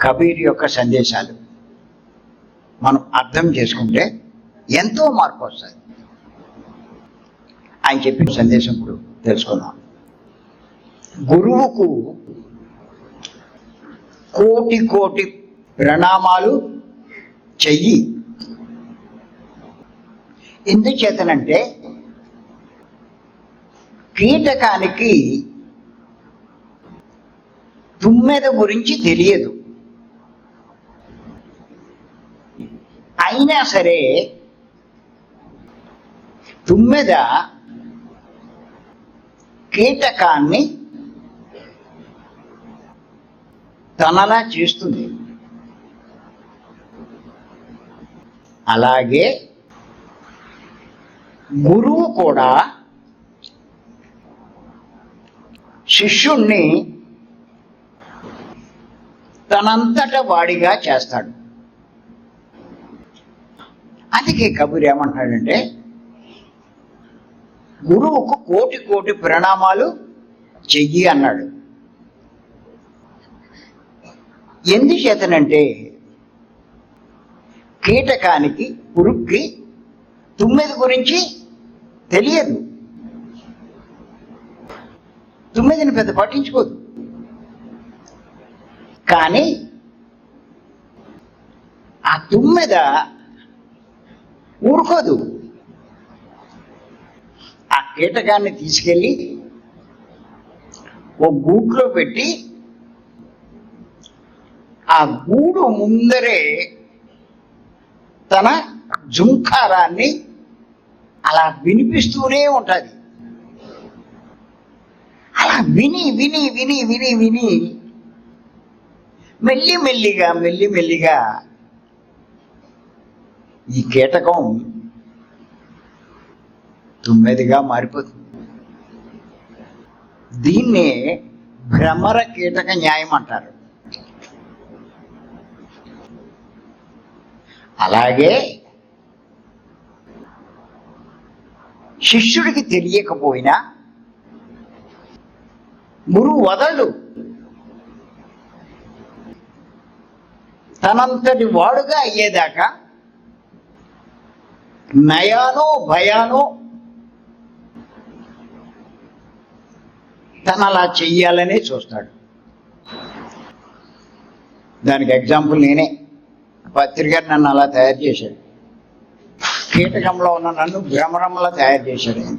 కబీర్ యొక్క సందేశాలు. మనం అర్థం చేసుకుంటే ఎంతో మార్పు వస్తుంది ఆయన చెప్పిన సందేశం ఇప్పుడు తెలుసుకుందాం. గురువుకు కోటి కోటి ప్రణామాలు చెయ్యి. ఎందుచేతనంటే కీటకానికి తుమ్మెద గురించి తెలియదు. అయినా సరే తుమ్మెద కీటకాన్ని తనలా చేస్తుంది. అలాగే గురువు కూడా శిష్యుణ్ణి తనంతట వాడిగా చేస్తాడు. అందుకే కబీర్ ఏమంటాడంటే గురువుకు కోటి కోటి ప్రణామాలు చెయ్యి అన్నాడు. ఎందుచేతనంటే కీటకానికి పురుక్కి తుమ్మెద గురించి తెలియదు. తుమ్మెదిని పెద్ద పట్టించుకోదు. కానీ ఆ తుమ్మెద ఊరుకోదు. ఆ కీటకాన్ని తీసుకెళ్ళి ఓ గూట్లో పెట్టి ఆ గూడు ముందరే తన జుంకారాన్ని అలా వినిపిస్తూనే ఉంటుంది. అలా విని విని విని విని విని మెల్లి మెల్లిగా మెల్లి మెల్లిగా ఈ కీటకం తుమ్మెదిగా మారిపోతుంది. దీన్నే భ్రమర కీటక న్యాయం అంటారు. అలాగే శిష్యుడికి తెలియకపోయినా గురువు వదలడు. తనంతటి వాడుగా అయ్యేదాకా నయానో భయానో తను అలా చెయ్యాలనే చూస్తాడు. దానికి ఎగ్జాంపుల్ నేనే. పత్రిక నన్ను అలా తయారు చేశాడు. కీటకంలో ఉన్న నన్ను భ్రమరంలా తయారు చేశాడు.